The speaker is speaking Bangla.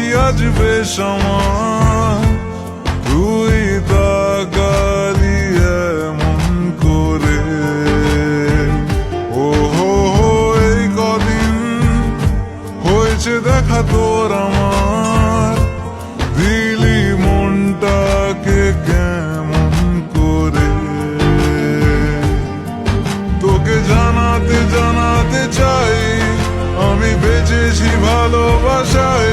কাছে আসবে সময় তুই তাকালি এমন করে। ও হো হো, এই কদিন হয়েছে দেখা তোর আমার। দিলি মনটাকে কেমন করে। তোকে জানাতে জানাতে চাই, আমি বেঁচেছি ভালোবাসায়।